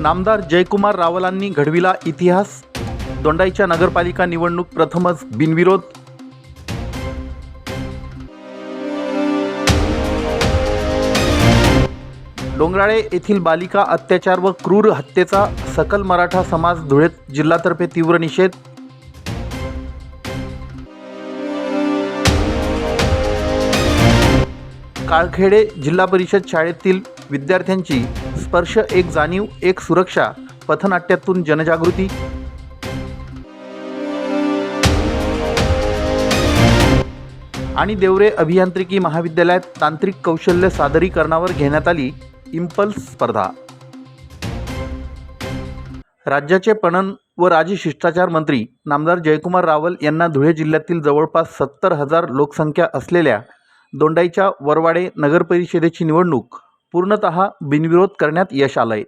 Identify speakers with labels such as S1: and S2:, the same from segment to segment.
S1: नामदार जयकुमार रावलांनी घडविला इतिहास. दोंडाईच्या नगरपालिका निवडणूक प्रथमच बिनविरोध. डोंगराळे येथील बालिका अत्याचार व क्रूर हत्येचा सकल मराठा समाज धुळे जिल्हातर्फे तीव्र निषेध. काळखेडे जिल्हा परिषद शाळेतील विद्यार्थ्यांची स्पर्श एक जाणीव एक सुरक्षा पथनाट्यातून जनजागृती. आणि देवरे अभियांत्रिकी महाविद्यालयात तांत्रिक कौशल्य सादरीकरणावर घेण्यात आली इम्पल्स स्पर्धा. राज्याचे पणन व राजशिष्टाचार मंत्री नामदार जयकुमार रावल यांना धुळे जिल्ह्यातील जवळपास सत्तर हजार लोकसंख्या असलेल्या दोंडाईच्या वरवाडे नगरपरिषदेची निवडणूक पूर्णतः बिनविरोध करण्यात यश आलं आहे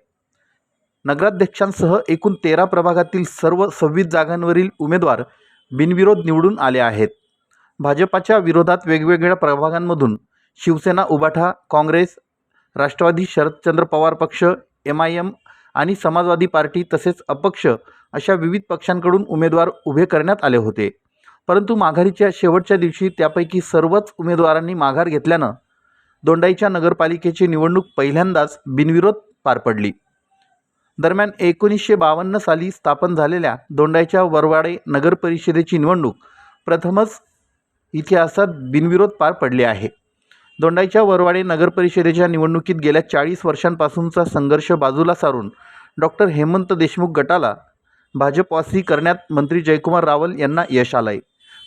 S1: नगराध्यक्षांसह एकूण तेरा प्रभागातील सर्व सव्वीस जागांवरील उमेदवार बिनविरोध निवडून आले आहेत. भाजपाच्या विरोधात वेगवेगळ्या प्रभागांमधून शिवसेना उबाठा काँग्रेस राष्ट्रवादी शरदचंद्र पवार पक्ष एम आय एम आणि समाजवादी पार्टी तसेच अपक्ष अशा विविध पक्षांकडून उमेदवार उभे करण्यात आले होते. परंतु माघारीच्या शेवटच्या दिवशी त्यापैकी सर्वच उमेदवारांनी माघार घेतल्यानं दोंडाईच्या नगरपालिकेची निवडणूक पहिल्यांदाच बिनविरोध पार पडली. दरम्यान एकोणीसशे बावन्न साली स्थापन झालेल्या दोंडाईच्या वरवाडे नगरपरिषदेची निवडणूक प्रथमच इतिहासात बिनविरोध पार पडली आहे. दोंडाईच्या वरवाडे नगरपरिषदेच्या निवडणुकीत गेल्या चाळीस वर्षांपासूनचा संघर्ष बाजूला सारून डॉक्टर हेमंत देशमुख गटाला भाजपवासी करण्यात मंत्री जयकुमार रावल यांना यश आलं आहे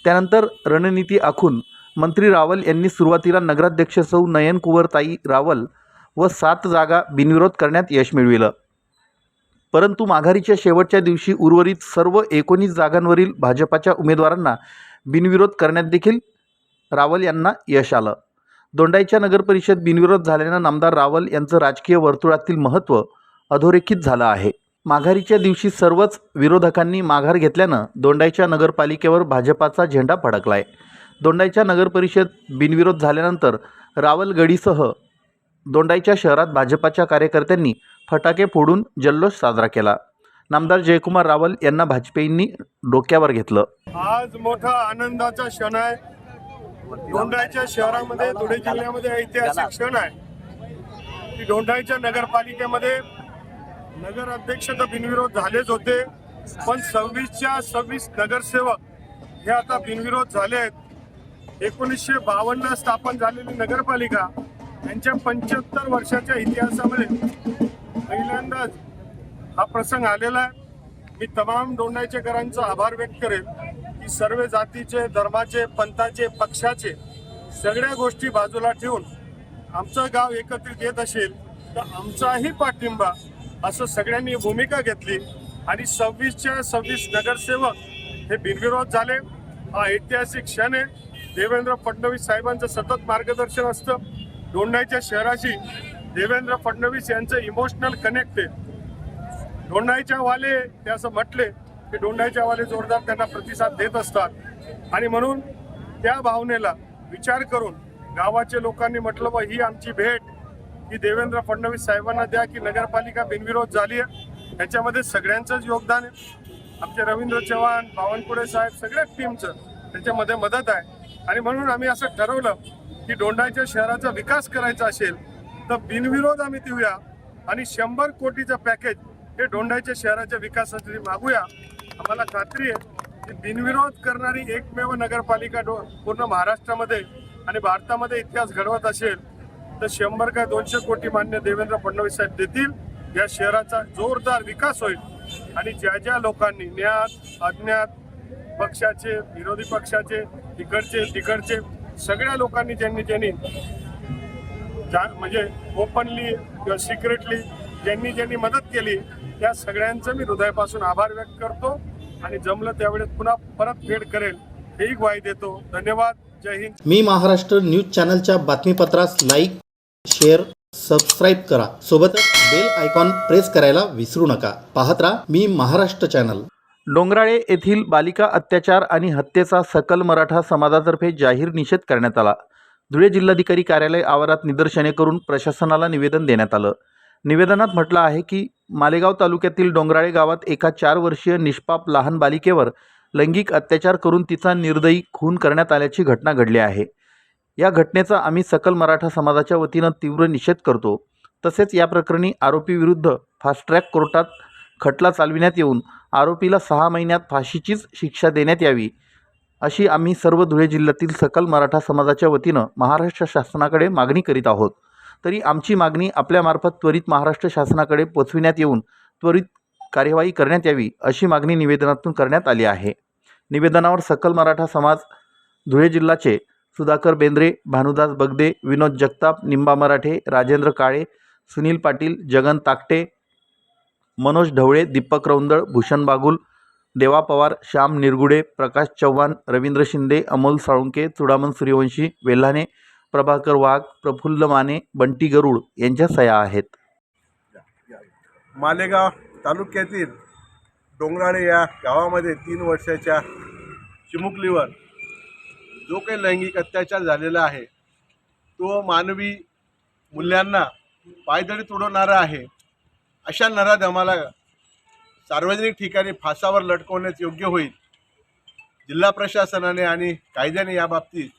S1: त्यानंतर रणनीती आखून मंत्री रावल यांनी सुरुवातीला नगराध्यक्ष सौ नयन कुंवरताई रावल व सात जागा बिनविरोध करण्यात यश मिळविलं. परंतु माघारीच्या शेवटच्या दिवशी उर्वरित सर्व एकोणीस जागांवरील भाजपाच्या उमेदवारांना बिनविरोध करण्यात देखील रावल यांना यश आलं. दोंडाईच्या नगरपरिषद बिनविरोध झाल्यानं नामदार रावल यांचं राजकीय वर्तुळातील महत्त्व अधोरेखित झालं आहे. माघारीच्या दिवशी सर्वच विरोधकांनी माघार घेतल्यानं दोंडाईच्या नगरपालिकेवर भाजपाचा झेंडा फडकला आहे दोंडाईच्या नगरपरिषद बिनविरोध झाल्यानंतर रावलगडीसह दोंडाईच्या शहरात भाजपाच्या कार्यकर्त्यांनी फटाके फोडून जल्लोष साजरा केला. नामदार जयकुमार रावल यांना भाजपेंनी डोक्यावर घेतलं.
S2: आज मोठा आनंदाचा क्षण आहे. दोंडाईच्या शहरामध्ये धुळे जिल्ह्यामध्ये ऐतिहासिक क्षण आहे. की दोंडाईच्या नगरपालिकेमध्ये नगर अध्यक्ष तर बिनविरोध झालेच होते. पण सव्वीसच्या सव्वीस नगरसेवक हे आता बिनविरोध झाले आहेत. एकोणीसशे बावन्न स्थापन झालेली नगरपालिका यांच्या पंच्याहत्तर वर्षाच्या इतिहासामध्ये पहिल्यांदाच हा प्रसंग आलेला आहे. मी तमाम दोंडाईचेकरांचा आभार व्यक्त करेल की सर्व जातीचे धर्माचे पंथाचे पक्षाचे सगळ्या गोष्टी बाजूला ठेवून आमचं गाव एकत्रित येत असेल तर आमचाही पाठिंबा असं सगळ्यांनी भूमिका घेतली आणि सव्वीसच्या सव्वीस नगरसेवक हे बिनविरोध झाले. हा ऐतिहासिक क्षण आहे. देवेंद्र फडणवीस साहेबांचं सतत मार्गदर्शन असतं. दोंडाईच्या शहराशी देवेंद्र फडणवीस यांचं इमोशनल कनेक्ट आहे. दोंडाईच्या वाले ते असं म्हटले की दोंडाईच्या वाले जोरदार त्यांना प्रतिसाद देत असतात. आणि म्हणून त्या भावनेला विचार करून गावाच्या लोकांनी म्हटलं व ही आमची भेट की देवेंद्र फडणवीस साहेबांना द्या की नगरपालिका बिनविरोध झाली आहे. त्याच्यामध्ये सगळ्यांचंच योगदान आहे. आमचे रवींद्र चव्हाण बावनकुळे साहेब सगळ्याच टीमचं त्याच्यामध्ये मदत आहे. आणि म्हणून आम्ही असं ठरवलं की डोंडाच्या शहराचा विकास करायचा असेल तर बिनविरोध आम्ही देऊया आणि शंभर कोटीचं पॅकेज हे डोंडाच्या शहराच्या विकासासाठी मागूया. आम्हाला खात्री आहे की बिनविरोध करणारी एकमेव नगरपालिका डो पूर्ण महाराष्ट्रामध्ये आणि भारतामध्ये इतिहास घडवत असेल तर शंभर काय दोनशे कोटी मान्य देवेंद्र फडणवीस साहेब देतील. या शहराचा जोरदार विकास होईल. आणि ज्या ज्या लोकांनी ज्ञात अज्ञात पक्षाचे विरोधी पक्षाचे तिकडचे तिकडचे सगळ्या लोकांनी ज्यांनी ज्यांनी म्हणजे ओपनली किंवा सिक्रेटली ज्यांनी ज्यांनी मदत केली त्या सगळ्यांचं मी हृदयापासून आभार व्यक्त करतो आणि जमलं त्यावेळेस पुन्हा परत फेड करेल हेही ग्वाही देतो. धन्यवाद. जय हिंद.
S3: मी महाराष्ट्र न्यूज चॅनलच्या बातमीपत्रास लाईक शेअर सबस्क्राईब करा. सोबतच बेल आयकॉन प्रेस करायला विसरू नका. पाहत राहा मी महाराष्ट्र चॅनल.
S1: डोंगराळे येथील बालिका अत्याचार आणि हत्येचा सकल मराठा समाजातर्फे जाहीर निषेध करण्यात आला. धुळे जिल्हाधिकारी कार्यालय आवारात निदर्शने करून प्रशासनाला निवेदन देण्यात आलं. निवेदनात म्हटलं आहे की मालेगाव तालुक्यातील डोंगराळे गावात एका चार वर्षीय निष्पाप लहान बालिकेवर लैंगिक अत्याचार करून तिचा निर्दयी खून करण्यात आल्याची घटना घडली आहे. या घटनेचा आम्ही सकल मराठा समाजाच्या वतीनं तीव्र निषेध करतो. तसेच या प्रकरणी आरोपीविरुद्ध फास्ट ट्रॅक कोर्टात खटला चालविण्यात येऊन आरोपीला सहा महिन्यात फाशीचीच शिक्षा देण्यात यावी अशी आम्ही सर्व धुळे जिल्ह्यातील सकल मराठा समाजाच्या वतीनं महाराष्ट्र शासनाकडे मागणी करीत आहोत. तरी आमची मागणी आपल्यामार्फत त्वरित महाराष्ट्र शासनाकडे पोचविण्यात येऊन त्वरित कार्यवाही करण्यात यावी अशी मागणी निवेदनातून करण्यात आली आहे. निवेदनावर सकल मराठा समाज धुळे जिल्ह्याचे सुधाकर बेंद्रे भानुदास बगदे विनोद जगताप निंबा मराठे राजेंद्र काळे सुनील पाटील जगन ताकटे मनोज ढवळे दीपक रौंदळ भूषण बागुल देवा पवार श्याम निरगुडे प्रकाश चव्हाण रवींद्र शिंदे अमोल साळुंके चुडामन सूर्यवंशी वेल्हाणे प्रभाकर वाघ प्रफुल्ल माने बंटी गरुड यांच्या सह्या आहेत.
S4: मालेगाव तालुक्यातील डोंगराळे या गावामध्ये तीन वर्षाच्या चिमुकलीवर जो काही लैंगिक अत्याचार झालेला आहे तो मानवी मूल्यांना पायदळी तुडवणारा आहे. अशा नराधमाला सार्वजनिक ठिकाणी फासावर लटकवण्यास योग्य होईल. जिल्हा प्रशासनाने आणि कायद्याने याबाबतीत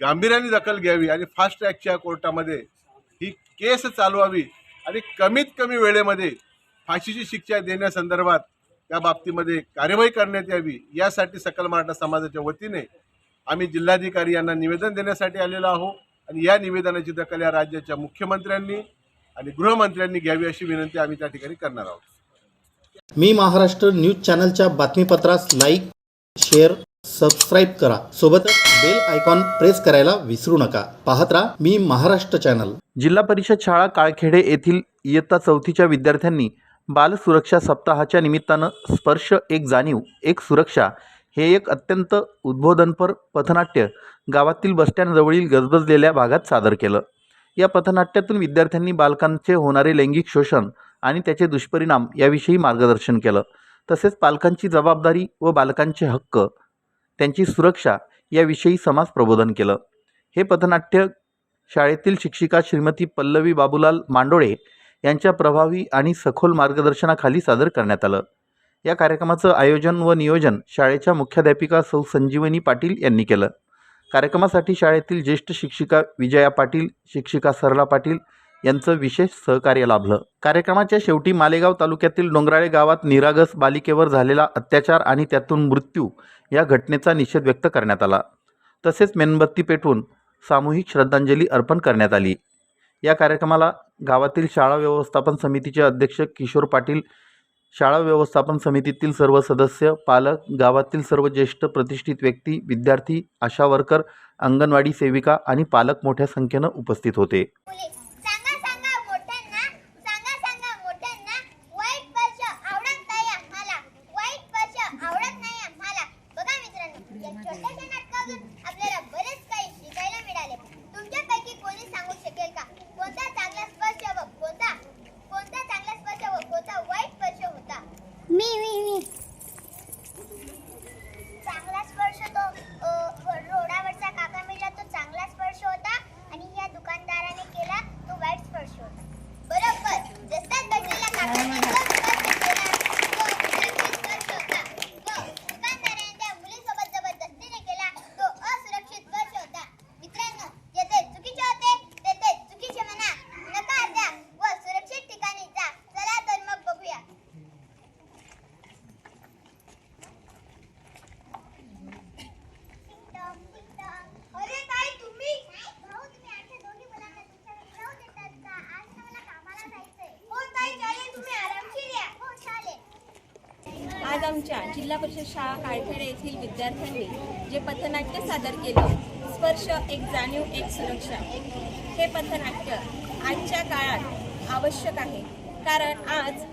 S4: गांभीर्याने दखल घ्यावी आणि फास्ट ट्रॅकच्या कोर्टामध्ये ही केस चालवावी आणि कमीत कमी वेळेमध्ये फाशीची शिक्षा देण्यासंदर्भात त्या बाबतीमध्ये कार्यवाही करण्यात यावी यासाठी सकल मराठा समाजाच्या वतीने आम्ही जिल्हाधिकारी यांना निवेदन देण्यासाठी आलेलो आहोत आणि या निवेदनाची दखल या राज्याच्या मुख्यमंत्र्यांनी आणि गृहमंत्र्यांनी घ्यावी अशी विनंती आम्ही त्या ठिकाणी करणार आहोत.
S3: मी महाराष्ट्र न्यूज चॅनलच्या बातमीपत्रास लाईक शेअर सबस्क्राईब करा. सोबतच बेल आयकॉन प्रेस करायला विसरू नका. पाहत राहा मी महाराष्ट्र चॅनल.
S1: जिल्हा परिषद शाळा काळखेडे येथील इयत्ता चौथीच्या विद्यार्थ्यांनी बाल सुरक्षा सप्ताहाच्या निमित्तानं स्पर्श एक जाणीव एक सुरक्षा हे एक अत्यंत उद्बोधनपर पथनाट्य गावातील बसस्टँडजवळील गजबजलेल्या भागात सादर केलं. या पथनाट्यातून विद्यार्थ्यांनी बालकांचे होणारे लैंगिक शोषण आणि त्याचे दुष्परिणाम याविषयी मार्गदर्शन केलं. तसेच पालकांची जबाबदारी व बालकांचे हक्क त्यांची सुरक्षा याविषयी समाज प्रबोधन केलं. हे पथनाट्य शाळेतील शिक्षिका श्रीमती पल्लवी बाबूलाल मांडोळे यांच्या प्रभावी आणि सखोल मार्गदर्शनाखाली सादर करण्यात आलं. या कार्यक्रमाचं आयोजन व नियोजन शाळेच्या मुख्याध्यापिका सौ संजीवनी पाटील यांनी केलं. कार्यक्रमासाठी शाळेतील ज्येष्ठ शिक्षिका विजया पाटील शिक्षिका सरला पाटील यांचं विशेष सहकार्य लाभलं. कार्यक्रमाच्या शेवटी मालेगाव तालुक्यातील डोंगराळे गावात निरागस बालिकेवर झालेला अत्याचार आणि त्यातून मृत्यू या घटनेचा निषेध व्यक्त करण्यात आला. तसेच मेणबत्ती पेटवून सामूहिक श्रद्धांजली अर्पण करण्यात आली. या कार्यक्रमाला गावातील शाळा व्यवस्थापन समितीचे अध्यक्ष किशोर पाटील शाळा व्यवस्थापन समितीतील सर्व सदस्य पालक गावातील सर्व ज्येष्ठ प्रतिष्ठित व्यक्ती विद्यार्थी आशा वर्कर अंगणवाडी सेविका आणि पालक मोठ्या संख्येनं उपस्थित होते
S5: मुले सांगा सांगा मोठ्यांना सांगा सांगा मोठ्यांना वाईट स्पर्श आवडत नाही आम्हाला वाईट स्पर्श आवडत नाही आम्हाला बघा मित्रांनो या छोट्याशा नाटकातून आपल्याला बरेच काही शिकायला मिळाले तुमच्यापैकी कोणी सांगू शकेल का कोणता चांगला स्पर्श व कोणता कोणता चांगला स्पर्श व कोणता वाईट स्पर्श होता मी मी मी चांगला स्पर्श तो अ, रोडावरचा काका मिळला तो चांगला स्पर्श होता आणि या दुकानदाराने केला तो वाईट स्पर्श होता बरोबर रस्त्यात बसलेला काकाने जो स्पर्श केला तो सुरक्षित स्पर्श होता व दुकानदाराने त्या मुलीसोबत जबरदस्तीने केला तो असुरक्षित स्पर्श होता मित्रांनो जेथे चुकीचे होते तेथे चुकीचे म्हणा नकार द्या व सुरक्षित ठिकाणी जा चला तर मग बघूया अरे ताई तुम्ही भाऊ तुम्ही आमच्या दोन्ही मुलांना तुमच्या घरी राहू देतात का आज ना मला कामाला जायचंय हो ताई चालेल तुम्ही आरामशीर या हो चालेल
S6: आज आमच्या जिल्हा परिषद शाळा काळखेडे येथील विद्यार्थ्यांनी जे पथनाट्य सादर केलं स्पर्श एक जाणीव एक सुरक्षा हे पथनाट्य आजच्या काळात आवश्यक आहे. कारण आज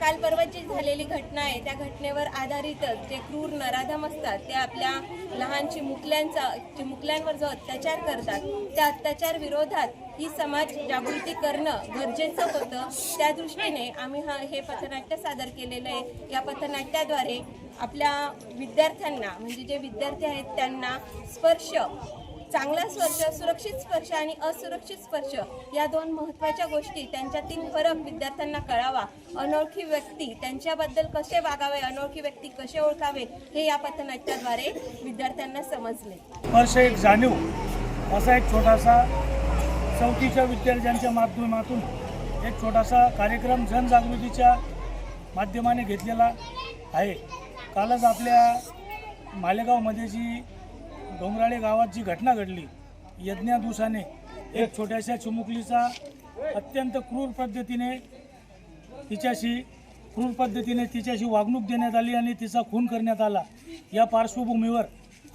S6: काल परवा जी झालेली घटना आहे त्या घटनेवर आधारितच जे क्रूर नराधम असतात ते आपल्या लहान चिमुकल्यांचा चिमुकल्यांवर जो अत्याचार करतात त्या अत्याचार विरोधात ही समाज जागृती करणं गरजेचं होतं. त्या दृष्टीने आम्ही हा हे पथनाट्य सादर केलेलं आहे. या पथनाट्याद्वारे आपल्या विद्यार्थ्यांना म्हणजे जे विद्यार्थी आहेत त्यांना स्पर्श चांगला स्पर्श सुरक्षित स्पर्श आणि असुरक्षित स्पर्श या दोन महत्त्वाच्या गोष्टी त्यांच्यातील फरक विद्यार्थ्यांना कळावा. अनोळखी व्यक्ती त्यांच्याबद्दल कसे वागावे अनोळखी व्यक्ती कसे ओळखावे हे या पथनाट्याद्वारे विद्यार्थ्यांना समजले.
S7: स्पर्श एक जाणीव असा एक छोटासा चौथीच्या विद्यार्थ्यांच्या माध्यमातून एक छोटासा कार्यक्रम जनजागृतीच्या माध्यमाने घेतलेला आहे. कालच आपल्या मालेगावमध्ये जी डोंगराळे गावात जी घटना घडली यज्ञादुसाने एक छोट्याशा चिमुकलीचा अत्यंत क्रूर पद्धतीने तिच्याशी क्रूर पद्धतीने तिच्याशी वागणूक देण्यात आली आणि तिचा खून करण्यात आला. या पार्श्वभूमीवर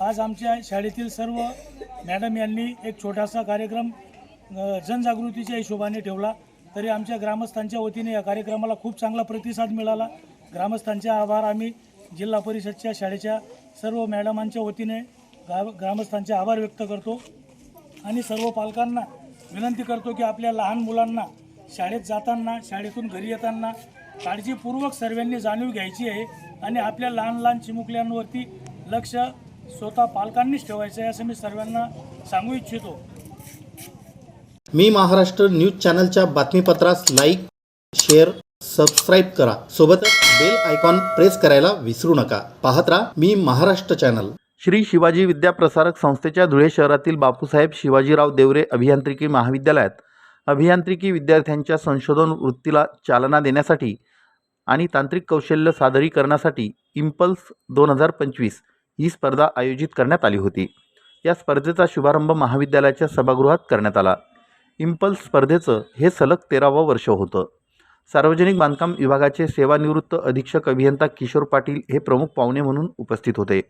S7: आज आमच्या शाळेतील सर्व मॅडम यांनी एक छोटासा कार्यक्रम जनजागृतीच्या हिशोबाने ठेवला तरी आमच्या ग्रामस्थांच्या वतीने या कार्यक्रमाला खूप चांगला प्रतिसाद मिळाला. ग्रामस्थांचे आभार. आम्ही जिल्हा परिषदच्या शाळेच्या सर्व मॅडमांच्या वतीने गाव ग्रामस्थांचे आभार व्यक्त करतो. आणि सर्व पालकांना विनंती करतो की आपल्या लहान मुलांना शाळेत जाताना शाळेतून घरी येताना काळजीपूर्वक सर्वांनी जाणीव घ्यायची आहे आणि आपल्या लहान लहान चिमुकल्यांवरती लक्ष स्वतः पालकांनीच ठेवायचं आहे असं मी सर्वांना सांगू इच्छितो.
S3: मी महाराष्ट्र न्यूज चॅनलच्या बातमीपत्रास लाईक शेअर सबस्क्राईब करा. सोबतच बेल आयकॉन प्रेस करायला विसरू नका. पाहत राहा मी महाराष्ट्र चॅनल.
S1: श्री शिवाजी विद्याप्रसारक संस्थेच्या धुळे शहरातील बापूसाहेब शिवाजीराव देवरे अभियांत्रिकी महाविद्यालयात अभियांत्रिकी विद्यार्थ्यांच्या संशोधन वृत्तीला चालना देण्यासाठी आणि तांत्रिक कौशल्य सादरीकरणासाठी इम्पल्स दोन हजार पंचवीस ही स्पर्धा आयोजित करण्यात आली होती. या स्पर्धेचा शुभारंभ महाविद्यालयाच्या सभागृहात करण्यात आला. इम्पल्स स्पर्धेचं हे सलग तेरावं वर्ष होतं. सार्वजनिक बांधकाम विभागाचे सेवानिवृत्त अधीक्षक अभियंता किशोर पाटील हे प्रमुख पाहुणे म्हणून उपस्थित होते.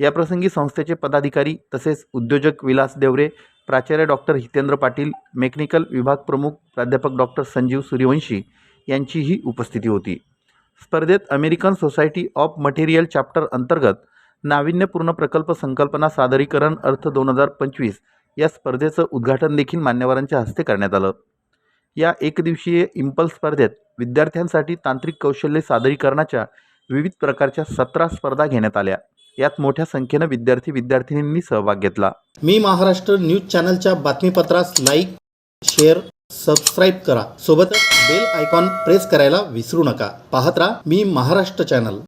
S1: याप्रसंगी संस्थेचे पदाधिकारी तसेच उद्योजक विलास देवरे प्राचार्य डॉक्टर हितेंद्र पाटील मेकॅनिकल विभाग प्रमुख प्राध्यापक डॉक्टर संजीव सूर्यवंशी यांचीही उपस्थिती होती. स्पर्धेत American society of material chapter अंतर्गत नाविन्यपूर्ण प्रकल्प संकल्पना सादरीकरण अर्थ दोन हजार पंचवीस या स्पर्धेचं उद्घाटन देखील मान्यवरांच्या हस्ते करण्यात आलं. या एकदिवसीय इम्पल्स स्पर्धेत विद्यार्थ्यांसाठी तांत्रिक कौशल्य सादरीकरणाच्या विविध प्रकारच्या सतरा स्पर्धा घेण्यात आल्या. यात मोठ्या संख्येनं विद्यार्थी विद्यार्थिनींनी सहभाग घेतला.
S3: मी महाराष्ट्र न्यूज चॅनलच्या बातमीपत्रास लाईक शेअर सबस्क्राईब करा. सोबतच बेल आयकॉन प्रेस करायला विसरू नका. पाहत राहा मी महाराष्ट्र चॅनल